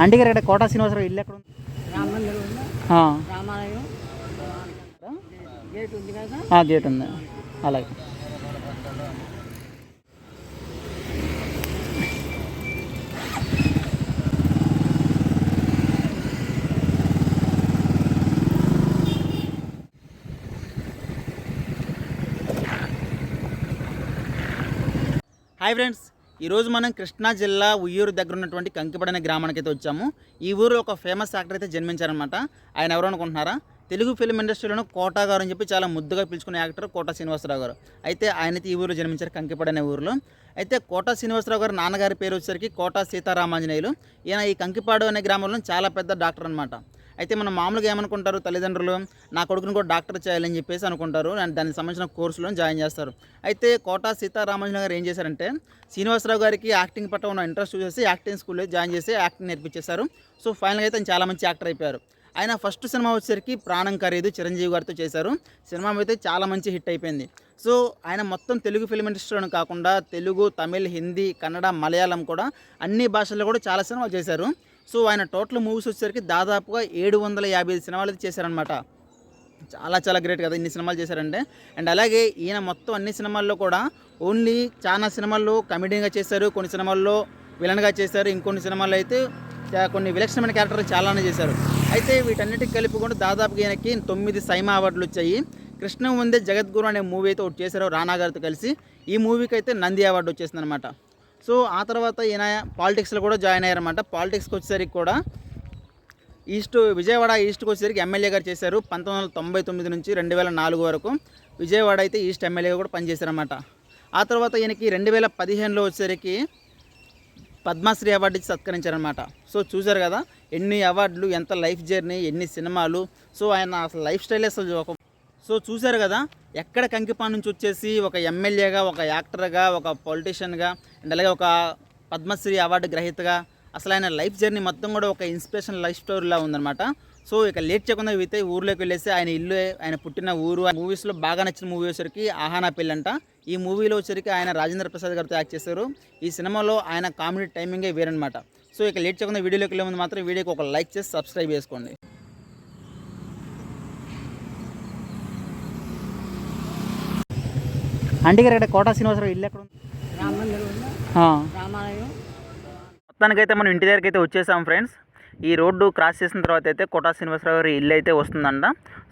అంటే గారు ఇక్కడ కోటా శ్రీనివాసరావు ఇల్లు ఎక్కడ ఉంది? రామ మందిరం ఉంది. ఆ, రామాలయం. గేట్ ఉంది కదా? ఆ, గేట్ ఉంది. అలాగే. హాయ్ ఫ్రెండ్స్ ఈరోజు మనం కృష్ణా జిల్లా ఉయ్యూరు దగ్గర ఉన్నటువంటి కంకిపడిన గ్రామానికి అయితే వచ్చాము. ఈ ఊరు ఒక ఫేమస్ యాక్టర్ అయితే జన్మించారనమాట ఆయన ఎవరు అనుకుంటున్నారా? తెలుగు ఫిల్మ్ ఇండస్ట్రీలోనూ కోటా గారు అని చెప్పి చాలా ముద్దుగా పిలుచుకునే యాక్టర్ కోటా శ్రీనివాసరావు గారు. అయితే ఆయన అయితే ఈ ఊరు జన్మించారు కంకిపడ అనే ఊరిలో. అయితే కోటా శ్రీనివాసరావు గారు నాన్నగారి పేరు వచ్చేసరికి కోటా సీతారామాంజనేయులు. ఈయన ఈ కంకిపాడు అనే గ్రామంలో చాలా పెద్ద డాక్టర్ అనమాట అయితే మనం మామూలుగా ఏమనుకుంటారు? తల్లిదండ్రులు నా కొడుకుని కూడా డాక్టర్ చేయాలని చెప్పేసి అనుకుంటారు. అండ్ దానికి సంబంధించిన కోర్సులో జాయిన్ చేస్తారు. అయితే కోటా సీతారామరాజు గారు ఏం చేశారంటే శ్రీనివాసరావు గారికి యాక్టింగ్ పట్ల ఉన్న ఇంట్రెస్ట్ చూసేసి యాక్టింగ్ స్కూల్లో జాయిన్ చేసి యాక్టింగ్ నేర్పించేశారు. సో ఫైనల్గా అయితే చాలా మంచి యాక్టర్ అయిపోయారు. ఆయన ఫస్ట్ సినిమా వచ్చేసరికి ప్రాణం ఖరీదు చిరంజీవి గారితో చేశారు. సినిమా అయితే చాలా మంచి హిట్ అయిపోయింది. సో ఆయన మొత్తం తెలుగు ఫిల్మ్ ఇండస్ట్రీలోనే కాకుండా తెలుగు తమిళ్ హిందీ కన్నడ మలయాళం కూడా అన్ని భాషల్లో కూడా చాలా సినిమాలు చేశారు. సో ఆయన టోటల్ మూవీస్ వచ్చేసరికి దాదాపుగా ఏడు వందల యాభై ఐదు సినిమాలు అయితే చేశారనమాట చాలా చాలా గ్రేట్ కదా ఇన్ని సినిమాలు చేశారంటే. అండ్ అలాగే ఈయన మొత్తం అన్ని సినిమాల్లో కూడా ఓన్లీ చాలా సినిమాల్లో కమెడీగా చేశారు కొన్ని సినిమాల్లో విలన్గా చేశారు ఇంకొన్ని సినిమాల్లో అయితే కొన్ని విలక్షణమైన క్యారెక్టర్లు చాలానే చేశారు. అయితే వీటన్నిటికి కలిపి కూడా దాదాపుగా ఈయనకి తొమ్మిది సైమా అవార్డులు వచ్చాయి. కృష్ణ ముందే జగద్గురు అనే మూవీ అయితే ఒకటి చేశారు రానా గారితో కలిసి. ఈ మూవీకి అయితే నంది అవార్డు వచ్చేసింది అనమాట సో ఆ తర్వాత ఈయన పాలిటిక్స్లో కూడా జాయిన్ అయ్యారన్నమాట. పాలిటిక్స్కి వచ్చేసరికి కూడా ఈస్ట్ విజయవాడ ఈస్ట్కి వచ్చేసరికి ఎమ్మెల్యే గారు చేశారు పంతొమ్మిది వందల తొంభై తొమ్మిది నుంచి రెండు వేల నాలుగు వరకు. విజయవాడ అయితే ఈస్ట్ ఎమ్మెల్యేగా కూడా పనిచేశారన్నమాట. ఆ తర్వాత ఈయనకి రెండు వేల పదిహేనులో వచ్చేసరికి పద్మశ్రీ అవార్డు ఇచ్చి సత్కరించారనమాట సో చూశారు కదా ఎన్ని అవార్డులు ఎంత లైఫ్ జర్నీ ఎన్ని సినిమాలు. సో ఆయన అసలు లైఫ్ స్టైల్ అసలు ఒక సో చూశారు కదా ఎక్కడ కంకిపా నుంచి వచ్చేసి ఒక ఎమ్మెల్యేగా ఒక యాక్టర్గా ఒక పొలిటీషియన్గా అండ్ అలాగే ఒక పద్మశ్రీ అవార్డు గ్రహీతగా అసలు ఆయన లైఫ్ జర్నీ మొత్తం కూడా ఒక ఇన్స్పిరేషన్ లైఫ్ స్టోరీలా ఉందన్నమాట. సో ఇక లేట్ చేయకుండా అయితే ఊర్లోకి వెళ్ళేసి ఆయన ఇల్లు ఆయన పుట్టిన ఊరు మూవీస్లో బాగా నచ్చిన మూవీ వచ్చరికి ఆహానా పెళ్ళంట. ఈ మూవీలో వచ్చరికి ఆయన రాజేంద్ర ప్రసాద్ గారితో యాక్ట్ చేశారు. ఈ సినిమాలో ఆయన కామెడీ టైమింగే వేరనమాట సో ఇక లేట్ చేయకుండా వీడియోలోకి వెళ్ళే ముందు మాత్రం వీడియోకి ఒక లైక్ చేసి సబ్స్క్రైబ్ చేసుకోండి. అంటే గారు ఇక్కడ కోటా శ్రీనివాసరావు ఇల్లు ఎక్కడ ఉంది? మొత్తానికైతే మనం ఇంటి దగ్గరికి అయితే వచ్చేసాం ఫ్రెండ్స్. ఈ రోడ్డు క్రాస్ చేసిన తర్వాత అయితే కోటా శ్రీనివాసరావు గారి ఇల్లు అయితే వస్తుందంట.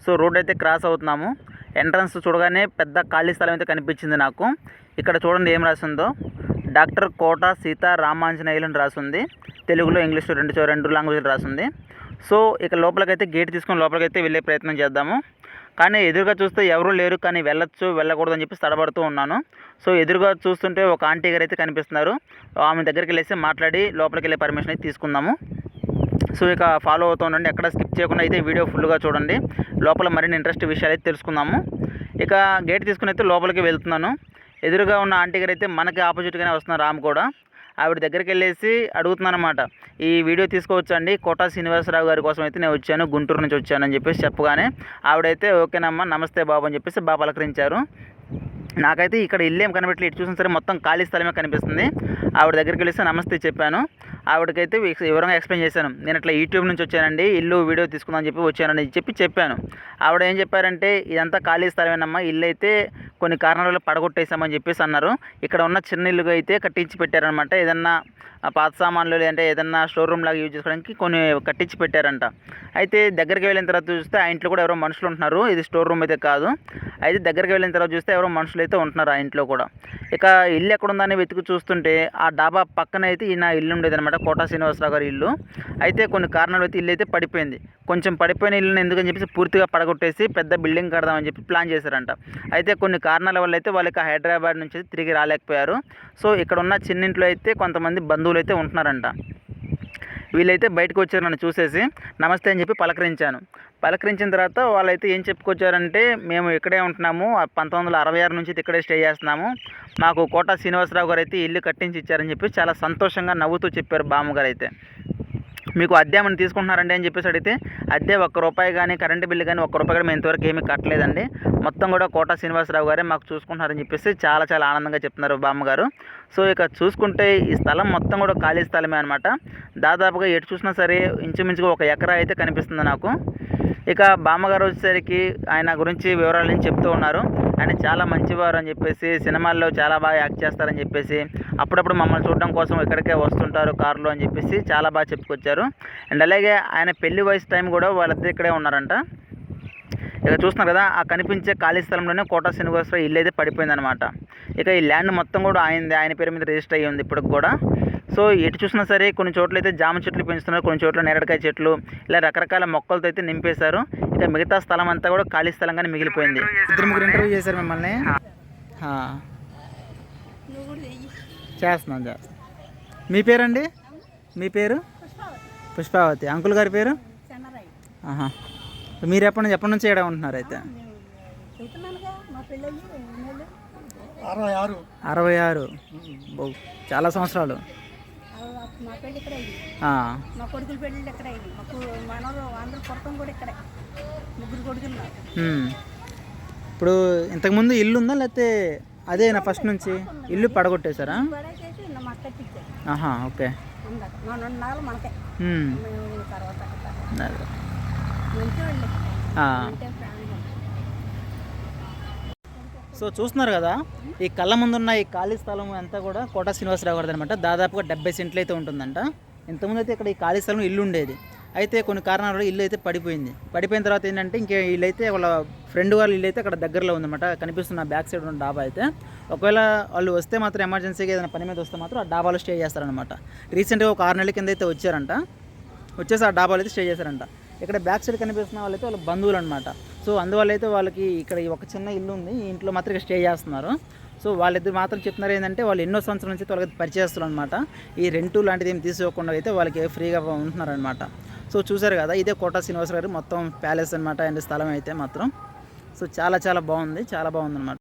సో రోడ్ అయితే క్రాస్ అవుతున్నాము. ఎంట్రన్స్ చూడగానే పెద్ద ఖాళీ స్థలం అయితే కనిపించింది నాకు. ఇక్కడ చూడండి ఏం రాసిందో. డాక్టర్ కోట సీత రామాంజనేయులు అని రాసింది. తెలుగులో ఇంగ్లీష్లో రెండు చో- రెండు లాంగ్వేజ్లు రాసింది. సో ఇక లోపలికైతే గేట్ తీసుకొని లోపలికైతే వెళ్ళే ప్రయత్నం చేద్దాము. కానీ ఎదురుగా చూస్తే ఎవరూ లేరు కానీ వెళ్ళొచ్చు వెళ్ళకూడదు అని చెప్పి తడబడుతూ ఉన్నాను. సో ఎదురుగా చూస్తుంటే ఒక ఆంటీ గారు అయితే కనిపిస్తున్నారు. ఆమె దగ్గరికి వెళ్ళేసి మాట్లాడి లోపలికి వెళ్ళే పర్మిషన్ అయితే తీసుకుందాము. సో ఇక ఫాలో అవుతూ ఉండండి. ఎక్కడ స్కిప్ చేయకుండా అయితే వీడియో ఫుల్గా చూడండి. లోపల మరిన్ని ఇంట్రెస్ట్ విషయాలు అయితే తెలుసుకుందాము. ఇక గేట్ తీసుకుని అయితే లోపలికి వెళ్తున్నాను. ఎదురుగా ఉన్న ఆంటీ గారు అయితే మనకి ఆపోజిట్గానే వస్తున్నారు ఆమె కూడా. ఆవిడ దగ్గరికి వెళ్ళేసి అడుగుతున్నాను అనమాట ఈ వీడియో తీసుకోవచ్చండి. కోటా శ్రీనివాసరావు గారి కోసం అయితే నేను వచ్చాను. గుంటూరు నుంచి వచ్చాను అని చెప్పేసి చెప్పగానే ఆవిడైతే ఓకేనమ్మా నమస్తే బాబు అని చెప్పేసి బాబు పలకరించారు నాకైతే ఇక్కడ ఇల్లేం కనిపెట్టలేదు ఇటు చూసిన సరే మొత్తం ఖాళీ స్థలమే కనిపిస్తుంది. ఆవిడ దగ్గరికి వెళ్ళేసి నమస్తే చెప్పాను. ఆవిడకైతే వివరంగా ఎక్స్ప్లెయిన్ చేశాను. నేను ఇట్లా యూట్యూబ్ నుంచి వచ్చానండి. ఇల్లు వీడియో తీసుకుందామని చెప్పి వచ్చానని చెప్పి చెప్పాను. ఆవిడ ఏం చెప్పారంటే ఇదంతా ఖాళీ స్థలమేనమ్మా. ఇల్లు అయితే కొన్ని కారణాల వల్ల చెప్పేసి అన్నారు. ఇక్కడ ఉన్న చిన్న ఇల్లుగా అయితే కట్టించి పెట్టారనమాట. ఏదన్నా పాత సామాన్లు లేదంటే ఏదన్నా స్టోర్ రూమ్ లాగా యూజ్ చేసుకోవడానికి కొన్ని కట్టించి పెట్టారంట. అయితే దగ్గరికి వెళ్ళిన తర్వాత చూస్తే ఆ ఇంట్లో కూడా ఎవరో మనుషులు ఉంటున్నారు. ఇది స్టోర్ రూమ్ అయితే కాదు. అయితే దగ్గరికి వెళ్ళిన తర్వాత చూస్తే ఎవరో మనుషులు అయితే ఉంటున్నారు ఆ ఇంట్లో కూడా. ఇక ఇల్లు ఎక్కడ ఉందని వెతుకు చూస్తుంటే ఆ డాబా పక్కన అయితే ఈయన ఇల్లు ఉండేది అనమాట కోటా శ్రీనివాసరావు గారి ఇల్లు. అయితే కొన్ని కారణాలు అయితే ఇల్లు అయితే పడిపోయింది. కొంచెం పడిపోయిన ఇల్లుని ఎందుకని చెప్పేసి పూర్తిగా పడగొట్టేసి పెద్ద బిల్డింగ్ కడదామని చెప్పి ప్లాన్ చేశారంట. అయితే కొన్ని కారణాల వల్ల అయితే వాళ్ళకి హైదరాబాద్ నుంచి తిరిగి రాలేకపోయారు. సో ఇక్కడ ఉన్న చిన్నింట్లో అయితే కొంతమంది బంధువులు అయితే ఉంటున్నారంట. వీళ్ళైతే బయటకు వచ్చారు నన్ను చూసేసి. నమస్తే అని చెప్పి పలకరించాను. పలకరించిన తర్వాత వాళ్ళైతే ఏం చెప్పుకొచ్చారంటే మేము ఇక్కడే ఉంటున్నాము. ఆ పంతొమ్మిది వందల అరవై ఆరు నుంచి ఇక్కడే స్టే చేస్తున్నాము. మాకు కోట శ్రీనివాసరావు గారు అయితే ఇల్లు కట్టించి ఇచ్చారని చెప్పి చాలా సంతోషంగా నవ్వుతూ చెప్పారు బామ్మగారు అయితే. మీకు అద్దె ఏమైనా తీసుకుంటున్నారండి అని చెప్పేసి అడిగితే అద్దె ఒక్క రూపాయి కానీ కరెంటు బిల్లు కానీ ఒక్క రూపాయి కూడా మేము ఇంతవరకు ఏమీ కట్టలేదండి. మొత్తం కూడా కోట శ్రీనివాసరావు గారే మాకు చూసుకుంటున్నారని చెప్పేసి చాలా చాలా ఆనందంగా చెప్తున్నారు బామ్మగారు. సో ఇక చూసుకుంటే ఈ స్థలం మొత్తం కూడా ఖాళీ స్థలమే అనమాట దాదాపుగా ఎటు చూసినా సరే ఇంచుమించుగా ఒక ఎకరా అయితే కనిపిస్తుంది నాకు. ఇక బామ్మగారు వచ్చేసరికి ఆయన గురించి వివరాలు చెప్తూ ఉన్నారు. ఆయన చాలా మంచివారు అని చెప్పేసి సినిమాల్లో చాలా బాగా యాక్ట్ చేస్తారని చెప్పేసి అప్పుడప్పుడు మమ్మల్ని చూడడం కోసం ఇక్కడికే వస్తుంటారు కారులో అని చెప్పేసి చాలా బాగా చెప్పుకొచ్చారు. అండ్ అలాగే ఆయన పెళ్ళి వయసు టైం కూడా వాళ్ళిద్దరు ఇక్కడే ఉన్నారంట. ఇక చూస్తున్నారు కదా ఆ కనిపించే ఖాళీ స్థలంలోనే కోట శ్రీనివాసరావు ఇల్లు అయితే పడిపోయిందనమాట ఇక ఈ ల్యాండ్ మొత్తం కూడా ఆయన ఆయన పేరు మీద రిజిస్టర్ అయ్యి ఉంది ఇప్పటికి కూడా. సో ఎటు చూసినా సరే కొన్ని చోట్ల అయితే జామ చెట్లు పెంచుతున్నారు కొన్ని చోట్ల నేరడికాయ చెట్లు ఇలా రకరకాల మొక్కలతో అయితే నింపేశారు. ఇక మిగతా స్థలం అంతా కూడా ఖాళీ స్థలంగానే మిగిలిపోయింది. ఇద్దరు ముగ్గురు ఇంటర్వ్యూ చేశారు మిమ్మల్ని? ఆ. చేస్తున్నాం మీ పేరండి? మీ పేరు? పుష్పావతి. అంకుల్ గారి పేరు? ఆహా. మీరు ఎప్పటి నుంచి ఎప్పటి నుంచి ఇక్కడ ఉంటున్నారు అయితే? అరవై ఆరు. అరవై ఆరు. బో చాలా సంవత్సరాలు. మా పెళ్ళి ఇక్కడ అయింది. మా కొడుకుల పెళ్ళి ఇక్కడ అయింది. మాకు మనోరు అందరూ పుడతాం కూడా ఇక్కడే. ముగ్గురు కొడుకులు నాకు ఉమ్. ఇప్పుడు ఇంతకుముందు ఇల్లు ఉందా? లేకపోతే అదేనా ఫస్ట్ నుంచి ఇల్లు పడగొట్టేశారా? ఆహా ఓకే. మనకే. తర్వాత తర్వాత అదే. మంచి వాళ్ళు ఆ. అంటే ఫ్యామిలీ సో చూస్తున్నారు కదా ఈ కళ్ళ ముందున్న ఈ ఖాళీ స్థలం అంతా కూడా కోట శ్రీనివాసరావు గారిది అనమాట దాదాపుగా డెబ్బై సెంట్లు అయితే ఉంటుందంట. ఇంతకుముందు అయితే ఇక్కడ ఈ ఖాళీ స్థలం ఇల్లు ఉండేది. అయితే కొన్ని కారణాల వల్ల ఇల్లు అయితే పడిపోయింది. పడిపోయిన తర్వాత ఏంటంటే ఇంకే ఇల్లు అయితే వాళ్ళ ఫ్రెండ్ వాళ్ళ ఇల్లు అయితే అక్కడ దగ్గరలో ఉందన్నమాట. కనిపిస్తున్న బ్యాక్ సైడ్ ఉన్న డాబా అయితే. ఒకవేళ వాళ్ళు వస్తే మాత్రం ఎమర్జెన్సీగా ఏదైనా పని మీద వస్తే మాత్రం ఆ డాబాలో స్టే చేస్తారనమాట రీసెంట్గా ఒక ఆరు నెలల కింద అయితే వచ్చారంట. వచ్చేసి ఆ డాబాలో అయితే స్టే చేశారంట. ఇక్కడ బ్యాక్ సైడ్ కనిపిస్తున్న వాళ్ళైతే వాళ్ళ బంధువులు అనమాట సో అందువల్ల అయితే వాళ్ళకి ఇక్కడ ఒక చిన్న ఇల్లు ఉంది. ఈ ఇంట్లో మాత్రం స్టే చేస్తున్నారు. సో వాళ్ళిద్దరు మాత్రం చెప్తున్నారు ఏంటంటే వాళ్ళు ఎన్నో సంవత్సరాల నుంచి వాళ్ళకి పరిచయస్తులు అనమాట ఈ రెంటు లాంటిది ఏమి తీసుకోకుండా అయితే వాళ్ళకి ఫ్రీగా ఉంటున్నారనమాట సో చూసారు కదా ఇదే కోట శ్రీనివాస గారు మొత్తం ప్యాలెస్ అనమాట అండ్ స్థలం అయితే మాత్రం. సో చాలా చాలా బాగుంది చాలా బాగుంది అనమాట